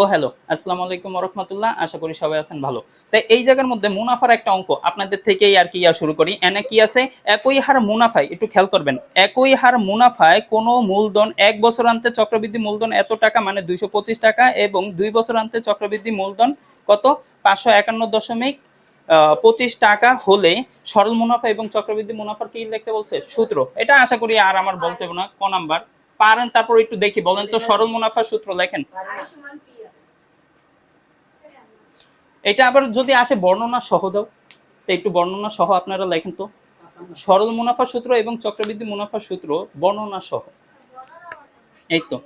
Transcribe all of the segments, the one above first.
ও hello আসসালামু আলাইকুম রহমতুল্লাহ আশা করি সবাই আছেন ভালো। তাই এই জায়গার মধ্যে মুনাফার একটা অঙ্ক, আপনাদের থেকেই আর কি ইয়া শুরু করি। এনে কি আছে? একই হার মুনাফায়, একটু খেয়াল করবেন, একই হার মুনাফায় কোনো মূলধন, এক বছর আনতে চক্রবৃদ্ধি মূলধন এত টাকা মানে দুইশো পঁচিশ টাকা, এবং দুই বছর আনতে চক্রবৃদ্ধি মূলধন কত? পাঁচশো একান্ন দশমিক পঁচিশ টাকা হলে সরল মুনাফা এবং চক্রবৃদ্ধি মুনাফার কি লিখতে বলছে? সূত্র। এটা আশা করি আর আমার বলতে না, ক নাম্বার? পারেন, তারপর একটু দেখি, বলেন তো সরল মুনাফার সূত্র লেখেন। এটা আবার যদি আসে বর্ণনা সহ দাও। তো একটু বর্ণনা সহ আপনারা লেখেন তো। সরল মুনাফা সূত্র এবং চক্রবৃদ্ধি মুনাফা সূত্র বর্ণনা সহ। এই তো।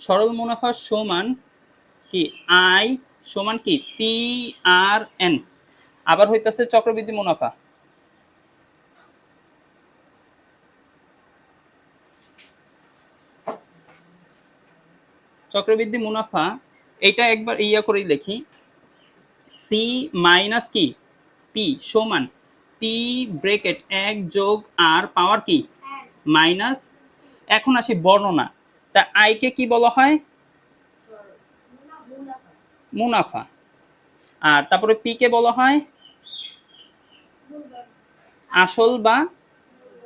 সরল মুনাফা সমান কি? আই সমান কি? P R N. আবার হইতাছে চক্রবৃদ্ধি মুনাফা। চক্রবৃদ্ধি মুনাফা এটা একবার ইয়া করেই লিখি সি মাইনাস কি? পি সমান। পি ব্রেকেট এক যোগ আর পাওয়ার কি? মাইনাস এখন আসি বর্ণনা। তা আইকে কি বলা হয়? মুনাফা। আর তারপরে পি কে বলা হয়? আসল বা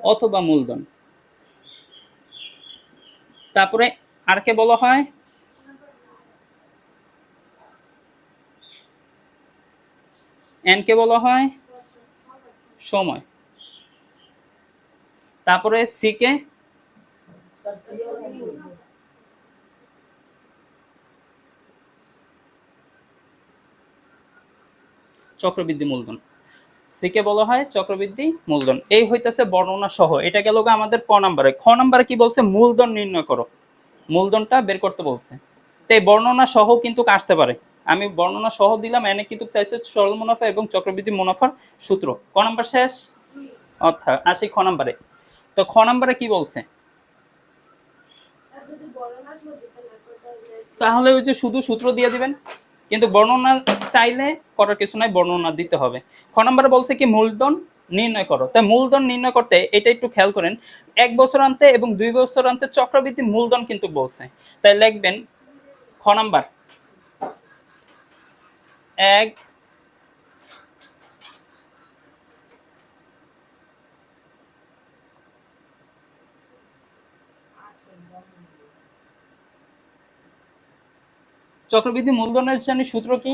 অথবা মূলধন। তারপরে আর কে বলা হয়? এন কে বলা হয়? সময়। তারপরে সি কে? চক্রবৃদ্ধি মূলধন। সিকে বলা হয় চক্রবৃদ্ধি মূলধন। এই হইতেছে বর্ণনা সহ। এটা গেল আমাদের ক নাম্বারে। খ নাম্বারে কি বলছে? মূলধন নির্ণয় করো। মূলধনটা বের করতে বলছে। তো এই বর্ণনা সহ কিন্তু আসতে পারে। আমি বর্ণনা সহ দিলাম, এনে কিন্তু চাইছে সরল মুনাফা এবং চক্রবৃদ্ধি মুনাফার সূত্র। ক নাম্বার শেষ? আচ্ছা আসি খ নাম্বারে। তো খ নাম্বারে কি বলছে? তাহলে ওই যে শুধু সূত্র দিয়ে দিবেন, কিন্তু বর্ণনা চাইলে করার কিছু নাই, বর্ণনা দিতে হবে। খ নম্বরে বলছে কি, মূলধন নির্ণয় করো। তাই মূলধন নির্ণয় করতে এটা একটু খেয়াল করেন, এক বছর আনতে এবং দুই বছর আনতে চক্রবৃদ্ধি মূলধন কিন্তু বলছে। তাই লিখবেন খ নাম্বার। এক। চক্রবৃদ্ধি মূলধনের জানি সূত্র কি?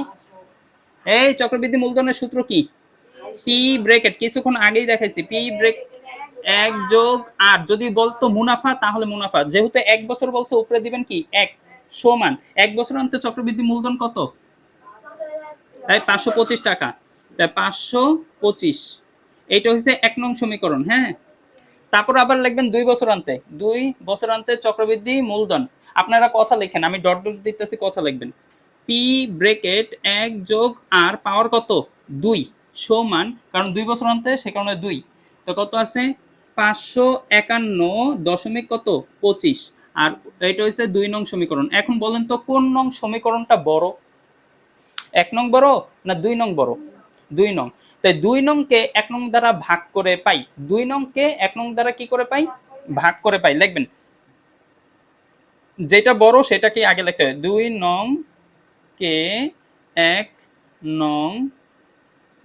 এই চক্রবৃদ্ধি মূলধনের সূত্র কি? পি ব্রেকেট কিছুক্ষণ আগেই দেখাইছি। পি ব্রেক এক যোগ আর যদি বলতো মুনাফা, তাহলে মুনাফা। যেহেতু এক বছর বলছে, উপরে দিবেন কি? এক। সমান। এক বছর অন্তে চক্রবৃদ্ধি মূলধন কত? তাই পাঁচশো পঁচিশ টাকা। তাই পাঁচশো পঁচিশ। এইটা হচ্ছে এক নং সমীকরণ হ্যাঁ? তারপর আবার লিখবেন দুই বছর আনতে। দুই বছর আনতে চক্রবৃদ্ধি মূলধন। আপনারা কথা লিখেন, আমি ডট ডট দিতেছি, কথা লিখবেন। পি ব্রেকেট এক যোগ আর পাওয়ার কত? দুই সমান, কারণ দুই বছর আনতে, সে কারণে দুই। তো কত আছে? পাঁচশো একান্ন দশমিক কত? পঁচিশ। আর এটা হচ্ছে দুই নং সমীকরণ। এখন বলেন তো কোন নং সমীকরণটা বড়? এক নং বড় না দুই নং বড়? দুই নং। তাই দুই নংকে এক নং দ্বারা ভাগ করে পাই। দুই নংকে এক নং দ্বারা কি করে পাই? ভাগ করে পাই। লিখবেন। যেটা বড় সেটাকে আগে লিখতে হবে। দুই নং কে এক নং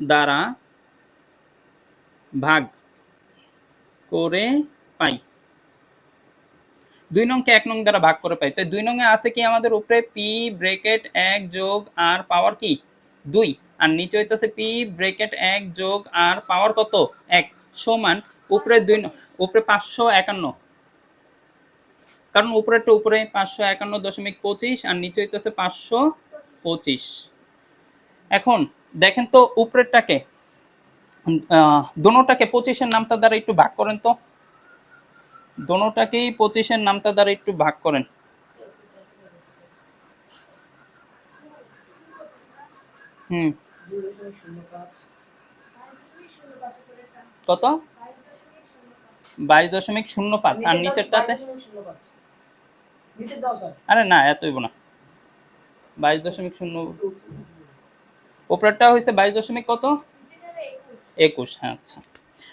দ্বারা ভাগ করে পাই। দুই নংকে এক নং দ্বারা ভাগ করে পাই। তাই দুই নং এ আছে কি আমাদের উপরে পি ব্রেকেট এক যোগ আর পাওয়ার কি? দুই। আর নিচে হইতেছে পি ব্রেকেট এক যোগ আর পাওয়ার কত? এক। সমান উপরে দুই উপরে পাঁচশো একান্ন। কারণ উপরেরটা উপরে পাঁচশো একান্ন দশমিক পঁচিশ আর নিচে হইতেছে পাঁচশো পঁচিশ। এখন দেখেন তো উপরেরটাকে দোনোটাকে পঁচিশের নামটা দ্বারা একটু ভাগ করেন তো। দোনোটাকেই পঁচিশের নামটা দ্বারা একটু ভাগ করেন। হুম। কত? বাইশ দশমিক শূন্য পাঁচ। আর নিচেরটাতে? আরে না এতই না। বাইশ দশমিক শূন্য। উপরেরটা হয়েছে বাইশ দশমিক কত? একুশ। হ্যাঁ আচ্ছা।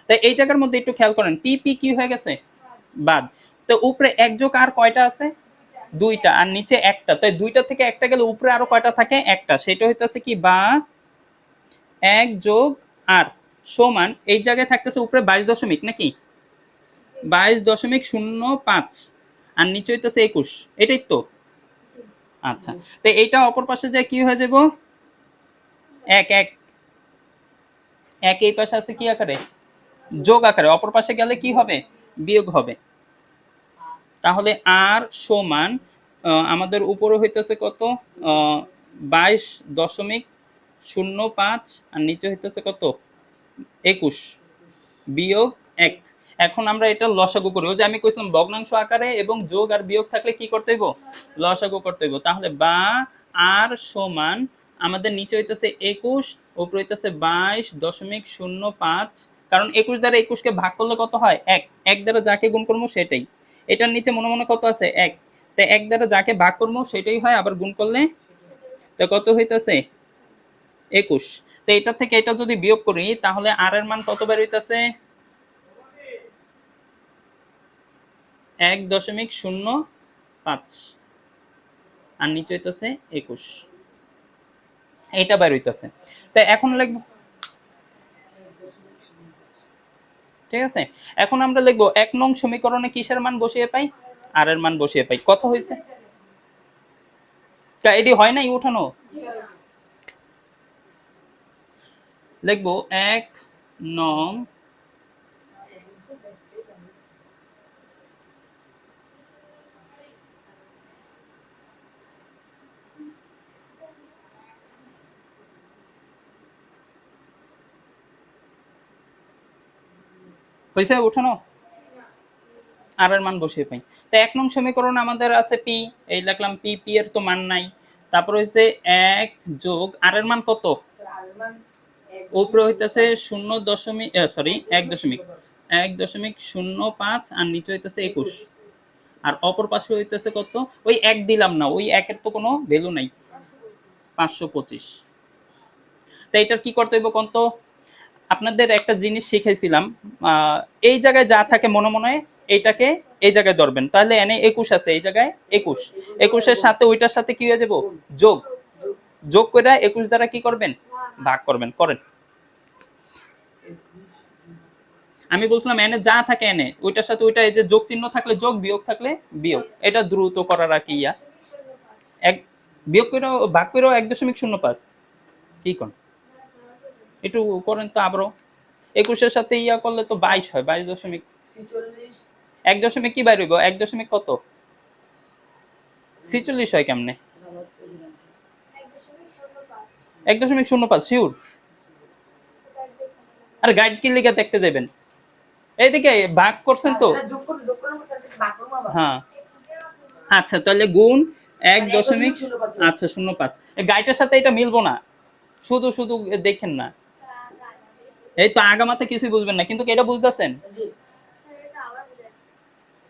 তাই এই জায়গার মধ্যে একটু খেয়াল করেন পি পি কি হয়ে গেছে? বাদ। তো উপরে এক যোগ আর কয়টা আছে? দুইটা। আর নিচে একটা। তাই দুইটা থেকে একটা গেলে উপরে আরও কয়টা থাকে? একটা। সেটা হইতেছে কি বা এক যোগ আর সমান এই জায়গায় থাকতেছে উপরে বাইশ দশমিক নাকি? বাইশ দশমিক শূন্য পাঁচ। আর নিচে হইতেছে একুশ। এটাই তো? আচ্ছা। তো এইটা অপর পাশে যায় কি হয়ে যাব? এক এক। এক এই পাশে আছে কি আকারে? যোগ আকারে। অপর পাশে গেলে কি হবে? বিয়োগ হবে। তাহলে আর সমান আমাদের উপরে হইতেছে কত? বাইশ দশমিক শূন্য পাঁচ আর নিচে হইতেছে কত? একুশ। বিয়োগ এক। এখন আমরা এটা লসাগু করি। ওই যে আমি কইছিলাম ভগ্নাংশ আকারে এবং যোগ আর বিয়োগ থাকলে কি করতে হইব? লসাগু করতে হইব। তাহলে বা আর সমান আমাদের নিচে হইতেছে একুশ, উপরে হইতেছে বাইশ দশমিক শূন্য পাঁচ কারণ একুশ দ্বারা একুশকে ভাগ করলে কত হয়? এক। এক দ্বারা যাকে গুণ করব সেটাই। এটার নিচে মনে মনে কত আছে? এক। তো এক দ্বারা যাকে ভাগ করব সেটাই হয়, আবার গুণ করলে? তো কত হইতেছে? একুশ। তো এটা থেকে এটা যদি বিয়োগ করি, তাহলে আর এর মান কত বের হইতেছে? এক দশমিক শূন্য পাঁচ। আর নিচে হইতেছে একুশ। এটা বের হইতেছে। তো এখন লিখব ঠিক আছে? এখন আমরা লিখব, এক নং সমীকরণে কিসের মান বসিয়ে পাই? আর এর মান বসিয়ে পাই। কত হয়েছে? তা এটি হয় নাই উঠানো? লিখব, এক নং হয়েছে উঠানো? আর এর মান বসিয়ে পাই। তো এক নং সমীকরণ আমাদের আছে পি, এই লিখলাম পি পি এর তো মান নাই। তারপর হচ্ছে এক যোগ আর এর মান কত? উপরে হইতেছে শূন্য দশমিক সরি এক দশমিক। এক দশমিক শূন্য পাঁচ, আর নিচে হইতেছে একুশ। আর অপর পাশে হইতেছে কত? ওই এক দিলাম না, ওই একের তো কোনো ভ্যালু নাই। পাঁচশো পঁচিশ। তো এটার কি করতে হইব কত আপনাদের একটা জিনিস শিখেছিলাম এই জায়গায় যা থাকে মনে মনে এইটাকে এই জায়গায় ধরবেন। তাহলে এনে একুশ আছে, এই জায়গায় একুশ। একুশের সাথে ওইটার সাথে কি হয়ে যাব? যোগ। যোগ করে একুশ দ্বারা কি করবেন? ভাগ করবেন, করেন। আমি বলছিলাম এনে যা থাকে এনে, ওইটার সাথে ওইটা এই যে যোগ চিহ্ন থাকলে যোগ, বিয়োগ থাকলে বিয়োগ। এটা দ্রুত করার আর কি ইয়া। এক বিয়োগ করে ভাগ করেও এক দশমিক শূন্য পাঁচ। কি কোন? একটু করেন তো আবারও। একুশের সাথে ইয়া করলে তো বাইশ হয় বাইশ দশমিক এক দশমিক কি বাইর হইব? এক দশমিক কত? ছিচল্লিশ হয় কেমনে? এক দশমিক শূন্য পাঁচ শিওর আর গাইড কি লিখে দেখতে যাবেন এইদিকে ভাগ করছেন তো। হ্যাঁ। আচ্ছা তাহলে গুণ এক দশমিক আচ্ছা শূন্য পাঁচ। গাইডের সাথে এটা মিলবো না। শুধু শুধু দেখেন না। এই তো আগামাতে কিছুই বুঝবেন না কিন্তু এটা বুঝতেছেন?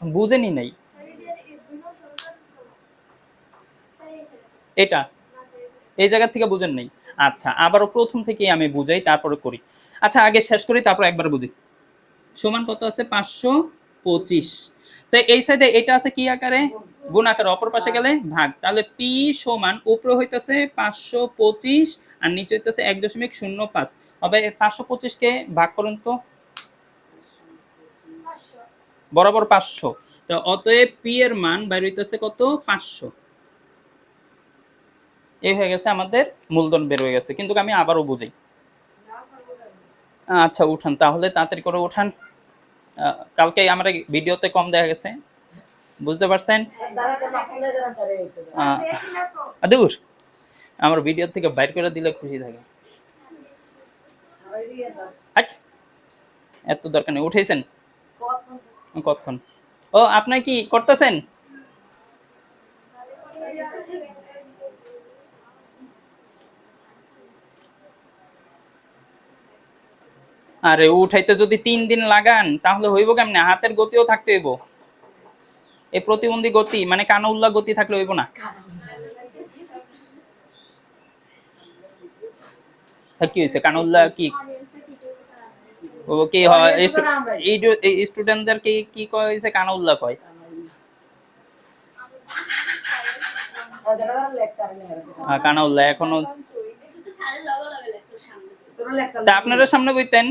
বুঝেনি নাই। এটা? এই জায়গা থেকে বুঝেন নাই। আচ্ছা আবারও প্রথম থেকেই আমি বুঝাই তারপরে করি। আচ্ছা আগে শেষ করি তারপর একবার বুঝি। সমান কত আছে? পাঁচশো পঁচিশ। তো এই সাইডে এটা আছে কি আকারে? গুণ। আকারে অপর পাশে গেলে ভাগ। তাহলে পি সমান উপরে হইতেছে পাঁচশো পঁচিশ আর নিচে হইতেছে এক দশমিক শূন্য পাঁচ। হবে পাঁচশো পঁচিশকে ভাগ করুন তো। বরাবর পাঁচশো। তো অতএব পি এর মান বাইর হইতেছে কত? পাঁচশো। এই হয়ে গেছে আমাদের মূলধন বের হয়ে গেছে। কিন্তু আমি আবারও বুঝাই। আচ্ছা উঠান। তাহলে তাড়াতাড়ি করে উঠান। কালকে আমার ভিডিওতে কম দেখা গেছে। বুঝতে পারছেন? আহ, দূর। আমার ভিডিও থেকে বাইর করে দিলে খুশি থাকে। এত দরকার নেই। উঠেছেন কতক্ষণ? ও, আপনি কি করতেছেন? আরে, উঠাইতে যদি তিন দিন লাগান, তাহলে হইব কেমনে? হাতের গতিও থাকতে হইব। এই প্রতিবন্ধী গতি মানে কানউল্লা গতি থাকলে হইব না? কি হয়েছে কানউল্লা কি ও কি হয় স্টুডেন্টদের কি কি কয় হয়েছে কানউল্লা কয়। আহ, কানা উল্লাহ এখনও তা আপনারা সামনে বইতেন।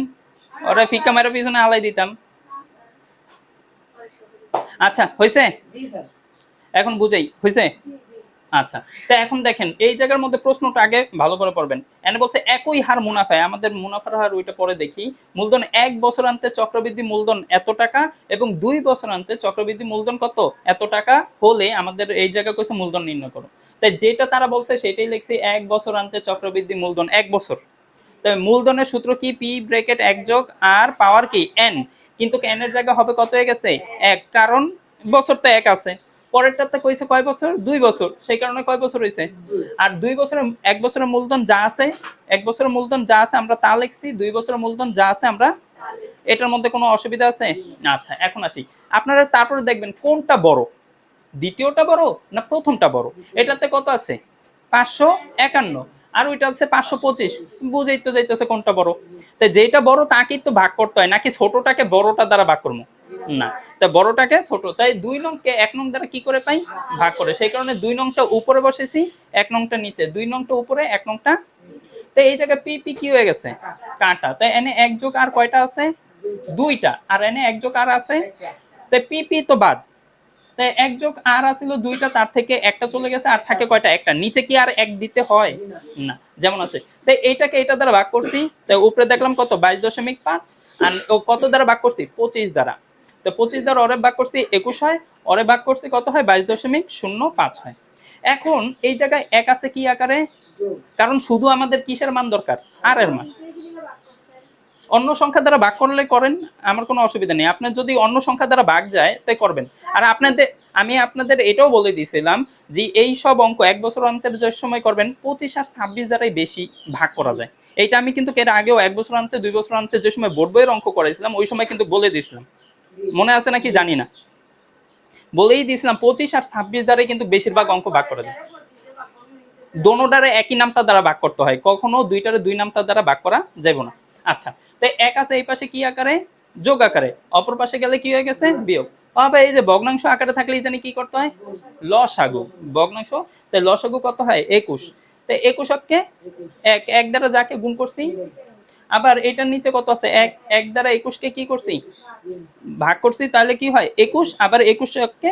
ওরা ফিক্কা মেরে পিছনে আলাই দিতাম। আচ্ছা হয়েছে এখন বুঝাই। হয়েছে আচ্ছা তা এখন দেখেন, এই জায়গার মধ্যে প্রশ্নটা আগে ভালো করে পড়বেন। এনে বলছে, একই হার মুনাফায়। আমাদের মুনাফার হার ওইটা পরে দেখি। মূলধন এক বছর আনতে চক্রবৃদ্ধি মূলধন এত টাকা এবং দুই বছর আনতে চক্রবৃদ্ধি মূলধন কত? এত টাকা হলে আমাদের এই জায়গা কইছে মূলধন নির্ণয় করো। তাই যেটা তারা বলছে, সেটাই লিখছি, এক বছর আনতে চক্রবৃদ্ধি মূলধন এক বছর। তাই মূলধনের সূত্র কি? পি ব্রেকেট এক যোগ আর পাওয়ার কি? এন। কিন্তু এন এর জায়গা হবে কত হয়ে গেছে? এক। কারণ বছর তো এক আছে। পরেরটাতে কইছে কয় বছর? দুই বছর। সেই কারণে কয় বছর হয়েছে আর দুই বছরের এক বছরের মূলধন যা আছে এক বছরের মূলধন যা আছে আমরা তা লিখছি দুই বছরের মূলধন যা আছে আমরা এটার মধ্যে কোনো অসুবিধা আছে? আচ্ছা এখন আসি। আপনারা তারপরে দেখবেন কোনটা বড়? দ্বিতীয়টা বড় না প্রথমটা বড়? এটাতে কত আছে? পাঁচশো একান্ন। আর ওইটা আছে পাঁচশো পঁচিশ। বুঝেই তো যাইতেছে কোনটা বড়। তো যেটা বড় তাকেই তো ভাগ করতে হয় নাকি ছোটটাকে বড়টা দ্বারা ভাগ করব? না। তা বড়টাকে ছোট তাই দুই নংকে এক নং দ্বারা কি করে পাই? ভাগ করে। সেই কারণে দুই নংটা উপরে বসেছি, এক নংটা নিচে। দুই নংটা উপরে, এক নংটা তো এই জায়গায় পি পি, কি হয়ে গেছে? কাঁটা। তাই এনে এক যোগ আর কয়টা আছে? দুইটা। আর এনে এক যোগ আর আছে? তাই পি পি তো বাদ। তাই এক যোগ আর আছিল দুইটা, তার থেকে একটা চলে গেছে, আর থাকে কয়টা? একটা। নিচে কি আর এক দিতে হয়? না। যেমন আছে। তাই এইটাকে এটা দ্বারা ভাগ করছি। তাই উপরে দেখলাম কত? বাইশ দশমিক পাঁচ। আর কত দ্বারা ভাগ করছি? পঁচিশ দ্বারা। তো পঁচিশ দ্বারা অরে ভাগ করছি একুশ হয়, অরে ভাগ করছি কত হয়? বাইশ দশমিক শূন্য পাঁচ হয়। এখন এই জায়গায় এক আছে কি আকারে? কারণ শুধু আমাদের কিসের মান দরকার? আর এর মান। অন্য সংখ্যা দ্বারা ভাগ করলে করেন, আমার কোনো অসুবিধা নেই। আপনার যদি অন্য সংখ্যা দ্বারা ভাগ যায়, তাই করবেন। আর আপনাদের, আমি আপনাদের এটাও বলে দিয়েছিলাম যে এই সব অঙ্ক এক বছর অন্তের যে সময় করবেন, পঁচিশ আর ছাব্বিশ দ্বারাই বেশি ভাগ করা যায়। এইটা আমি কিন্তু এর আগেও এক বছর অন্তে, দুই বছর অন্তে যে সময় বোর্ড বইয়ের অঙ্ক করেছিলাম ওই সময় কিন্তু বলে দিয়েছিলাম। মনে আছে নাকি জানি না। বলেই দিয়েছিলাম, পঁচিশ আর ছাব্বিশ দ্বারাই কিন্তু বেশিরভাগ অঙ্ক ভাগ করা যায়। দোনোটারে একই নামতা দ্বারা ভাগ করতে হয়, কখনো দুইটারে দুই নামতা দ্বারা ভাগ করা যাবে না। আচ্ছা তাই এক আছে এই পাশে কি আকারে? যোগ আকারে। অপর পাশে গেলে কি হয়ে গেছে? বিয়োগ। আবার এই যে ভগ্নাংশ আকারে থাকলে জানি কি করতে হয়? লসাগু। ভগ্নাংশ তাই লসাগু কত হয়? একুশ। তাই একুশককে এক এক দ্বারা যাকে গুণ করছি? আবার এটার নিচে কত আছে? এক এক দ্বারা একুশকে কি করছি? ভাগ করছি, তাহলে কি হয়? একুশ, আবার একুশকে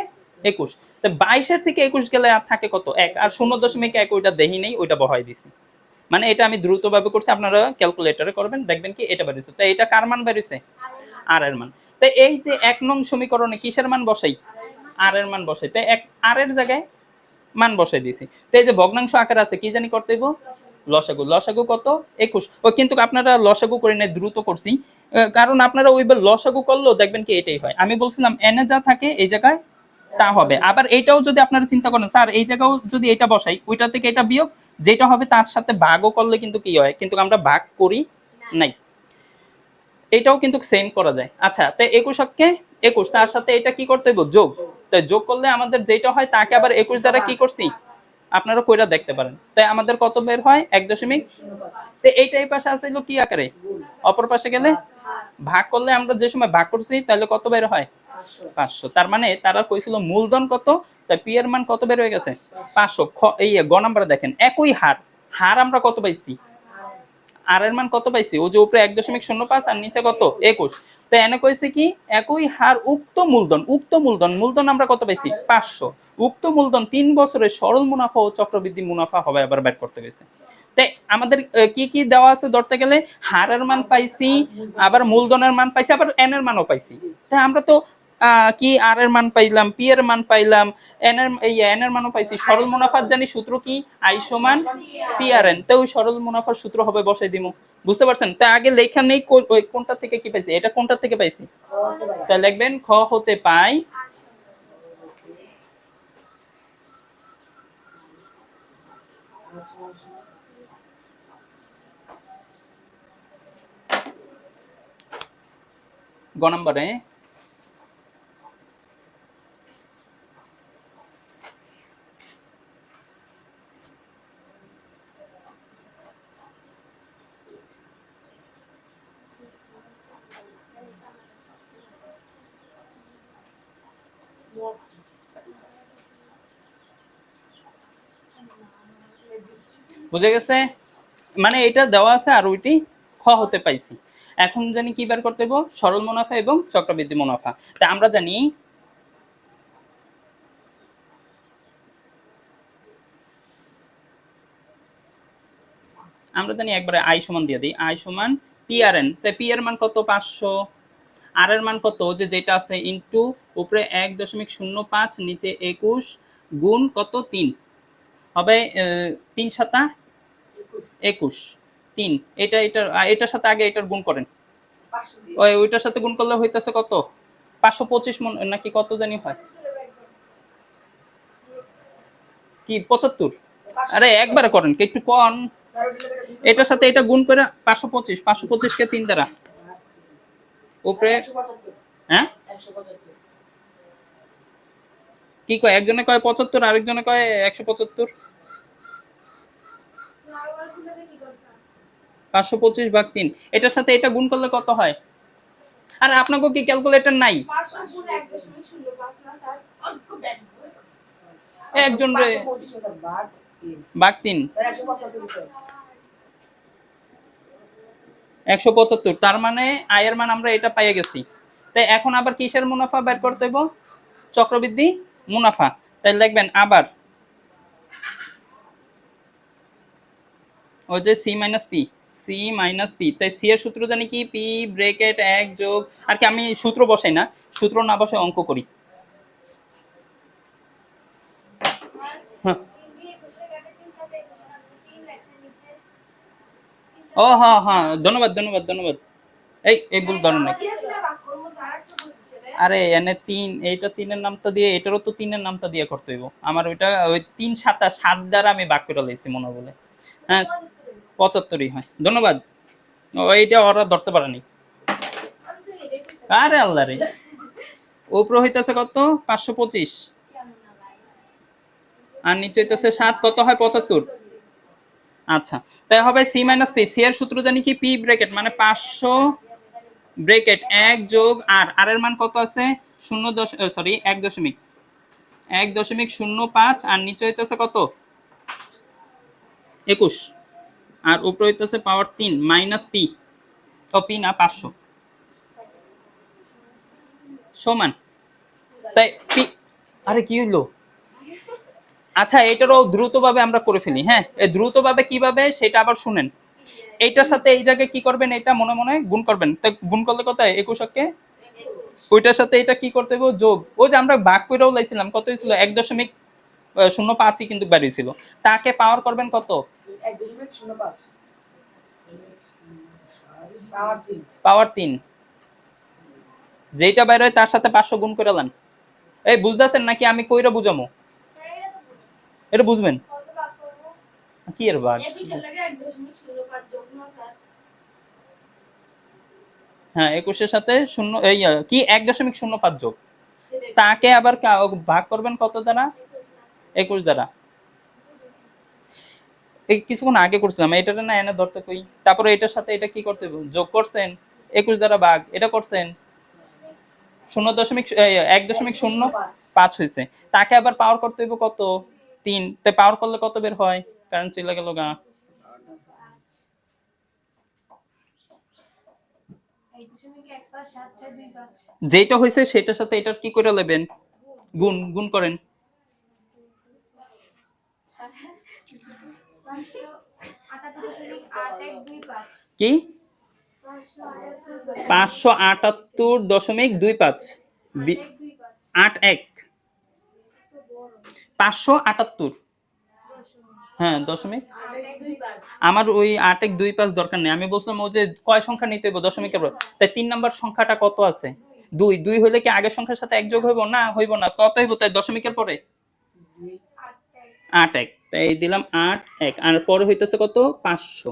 একুশ। তো বাইশের থেকে একুশ গেলে আর থাকে কত? এক। আর শূন্য দশমিক এক, ওইটা দেহি নেই, ওইটা বহাই দিছি। মানে এটা আমি দ্রুতভাবে করছি, আপনারা ক্যালকুলেটরে করবেন, দেখবেন কি এটা বেরিয়েছে তো এটা কার মান বেরিয়েছে আর এর মান। তো এই যে এক নং সমীকরণে কিসের মান বসাই? আর এর মান বসাই। তো এক, আর এর জায়গায় মান বসাই দিছি। তো এই যে ভগ্নাংশ আকার আছে, কি জানি করতে লসাগু লসাগু কত? একুশ। ও, কিন্তু আপনারা লসাগু করে নেই দ্রুত করছি। কারণ আপনারা ওইবার লসাগু করলেও দেখবেন কি এটাই হয়। আমি বলছিলাম এনে যা থাকে, এই জায়গায় তা হবে। আবার এইটাও যদি আপনারা চিন্তা করেন, স্যার, এই জায়গাও যদি এটা বসাই, ওইটা থেকে এটা বিয়োগ, যেটা হবে তার সাথে ভাগও করলে কিন্তু কি হয়? কিন্তু আমরা ভাগ করি নাই। এটাও কিন্তু সেম করা যায়। আচ্ছা তো একুশককে একুশ, তার সাথে এটা কি করতে হবে যোগ। তাই যোগ করলে আমাদের যেটা হয়, তাকে আবার একুশ দ্বারা কি করছি? আপনারা কইরা দেখতে পারেন। তাই আমাদের কত বের হয়? এক দশমিক তো এইটা এই পাশে আসছিল কি আকারে? অপর পাশে গেলে ভাগ করলে আমরা যে সময় ভাগ করছি, তাহলে কত বের হয়? পাঁচশো। তার মানে তারা কইছিল মূলধন কত? তাই পি এর মান কত বের হয়ে গেছে? পাঁচশো। এই গ নাম্বার দেখেন, একই হার। হার আমরা কত পাইছি? আর এর মান কত পাইছি? ও যে উপরে এক দশমিক শূন্য পাঁচ আর নিচে কত? একুশ। তো এনে কইছে কি? একই হার উক্ত মূলধন উক্ত মূলধন মূলধন আমরা কত পাইছি? পাঁচশো। উক্ত মূলধন তিন বছরের সরল মুনাফা ও চক্রবৃদ্ধি মুনাফা হবে আবার ব্যাট করতে গেছে। তাই আমাদের কি কি দেওয়া আছে ধরতে গেলে? হারের মান পাইছি, আবার মূলধনের মান পাইছি, আবার এনের মানও পাইছি। তাই আমরা তো কি আর এর মান পাইলাম পি এর মান পাইলাম এন এর, এই এন এর মানও পাইছি। সরল মুনাফার জানি সূত্র কি? আই সমান পি আর এন তো সরল মুনাফার সূত্র হবে, বসাই দিমু। বুঝতে পারছেন? তাই আগে লেখা নেই কোনটা থেকে কি পাইছি? এটা কোনটা থেকে পাইছি? তাই লিখবেন, খ হতে পাই। গ নম্বরে। বুঝে গেছে? মানে এটা দেওয়া আছে আর ওইটি খ হতে পাইছি। এখন জানি কি বার করতে সরল মুনাফা এবং চক্রবৃদ্ধি মুনাফা। তা আমরা জানি আমরা জানি একবারে আই সমান দিয়ে দিই। আই সমান পি আর এন তাই পি এর মান কত? পাঁচশো। আর এর মান কত? যে যেটা আছে ইন্টু উপরে এক দশমিক শূন্য পাঁচ নিচে একুশ গুণ কত? তিন। হবে তিন সাতা? একুশ। তিন। এটা এটার এটার সাথে আগে এটার গুণ করেন। ওই ওইটার সাথে গুণ করলে হইতেছে কত? পাঁচশো পঁচিশ মন নাকি কত জানি হয়? কি পঁচাত্তর? আরে একবার করেন কি একটু কন। এটার সাথে এটা গুণ করে পাঁচশো পঁচিশ পাঁচশো পঁচিশকে তিন দ্বারা। উপরে? হ্যাঁ? কি কয় একজনে কয় পঁচাত্তর আরেকজনে কয় একশো পঁচাত্তর? পাঁচশো পঁচিশ ভাগ তিন। এটার সাথে এটা গুণ করলে কত হয়? আর আপনাকে কি ক্যালকুলেটর নাই? একজন রে ভাগ তিন। একশো পঁচাত্তর। তার মানে আয়ের মান আমরা এটা পাইয়ে গেছি। তাই এখন আবার কিসের মুনাফা বের করতে হইব? চক্রবৃদ্ধি মুনাফা। তাই লিখবেন আবার ওই যে C minus P, C minus P. তাই সি এর সূত্র জানি কি? পি ব্রেকেট এক যোগ, আর কি আমি সূত্র বসাই না, সূত্র না বসে অঙ্ক করি। হ্যাঁ। ও হ্যাঁ হ্যাঁ ধন্যবাদ ধন্যবাদ ধন্যবাদ। এই এই ভুল নাই। আরে, এনে তিন, এইটা তিনের নামটা দিয়ে, এটারও তো তিনের নামটা দিয়ে করতে হইব। আমার ওইটা, ওই তিন সাতা সাত দ্বারা আমি বাক করে লাইছি মনে বলে। হ্যাঁ পঁচাত্তরই হয়। ধন্যবাদ। ও, এইটা ওরা ধরতে পারেনি। আরে আল্লাহ রে। উপরে হইতেছে কত? পাঁচশো পঁচিশ। আর নিচে হইতেছে সাত, কত হয়? পঁচাত্তর। আচ্ছা তাই হবে সি মাইনাস পি সি এর সূত্র জানি কি? পি ব্রেকেট মানে পাঁচশো ব্রেকেট এক যোগ আর আর এর মান কত আছে? শূন্য দশ সরি এক দশমিক। এক দশমিক শূন্য পাঁচ, আর নিচে হইতেছে কত? একুশ। আর উপরে হইতেছে পাওয়ার তিন মাইনাস পি ও পি না, পাঁচশো। সমান। তাই পি আরে, কি হইল? আচ্ছা এটারও দ্রুতভাবে আমরা করে ফেলি হ্যাঁ? এই দ্রুতভাবে কীভাবে সেটা আবার শুনেন। এইটার সাথে এই জায়গায় কি করবেন এটা মনে মনে গুণ করবেন। তো গুণ করলে কত হয়? একুশকে ওইটার সাথে এটা কি করতে হবে? যোগ। ওই যে আমরা ভাগ করেও লাইছিলাম কত হয়েছিল এক দশমিক শূন্য পাঁচই কিন্তু বেরিয়েছিল। তাকে পাওয়ার করবেন কত? পাওয়ার তিন। যেটা বের হয় তার সাথে পাঁচশো গুণ করে লান। এই বুঝতেছেন নাকি আমি কইরা বুঝামো? এটা বুঝবেন? কি এর ভাগ হ্যাঁ একুশের সাথে শূন্য এই কি এক দশমিক শূন্য পাঁচ যোগ। তাকে আবার ভাগ করবেন কত দ্বারা? একুশ দ্বারা। এই কিছুক্ষণ আগে করছিলাম এটাতে না এনে ধরতে কই? তারপরে এটার সাথে এটা কি করতে যোগ করছেন একুশ দ্বারা ভাগ এটা করছেন। শূন্য দশমিক এক দশমিক শূন্য পাঁচ। হয়েছে তাকে আবার পাওয়ার করতে হইব কত? তিন। তাই পাওয়ার করলে কত বের হয়? কারণ চলে গেল গা। যেটা হয়েছে সেটার সাথে এটার কি করে নেবেন গুণ গুণ করেন। কি? পাঁচশো আটাত্তর দশমিক দুই পাঁচ। আট এক। পাঁচশো আটাত্তর। হ্যাঁ দশমিক? আমার ওই আট এক দুই পাঁচ দরকার নেই। আমি বলছিলাম ও যে কয় সংখ্যা নিতে হইব, দশমিকের পর। তাই তিন নাম্বার সংখ্যাটা কত আছে? দুই। দুই হইলে কি আগের সংখ্যার সাথে এক যোগ হইব? না হইব না। কত হইব তাই দশমিকের পরে? আট এক তাই দিলাম আট এক আর পরে হইতেছে কত? পাঁচশো।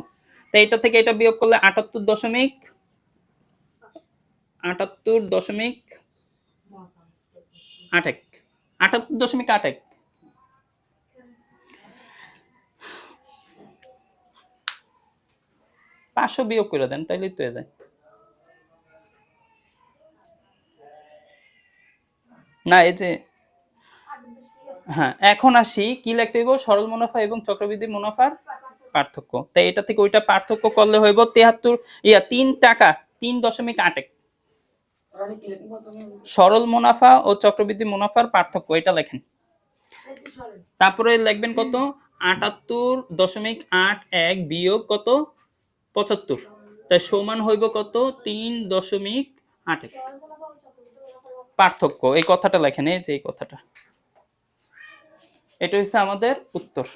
তাই এটা থেকে এটা বিয়োগ করলে আটাত্তর দশমিক আটাত্তর দশমিক আট এক আটাত্তর দশমিক আট এক পাঁচশো বিয়োগ করে দেন, তাইলেই তো যায়। না, এই যে হ্যাঁ এখন আসি, কি লিখতে হইব? সরল মুনাফা এবং চক্রবৃদ্ধি মুনাফার পার্থক্য। তাই এটা থেকে ওইটা পার্থক্য করলে হইব তেহাত্তর, ইয়া, তিন টাকা, তিন দশমিক আট এক। সরল মুনাফা ও চক্রবৃদ্ধি মুনাফার পার্থক্য, এটা লেখেন। তারপরে লিখবেন কত? আটাত্তর দশমিক আট এক বিয়োগ কত? পঁচাত্তর। তাই সমান হইব কত? তিন দশমিক আট এক। পার্থক্য, এই কথাটা লেখেন, এই যে এই কথাটা। এটা হচ্ছে আমাদের উত্তর।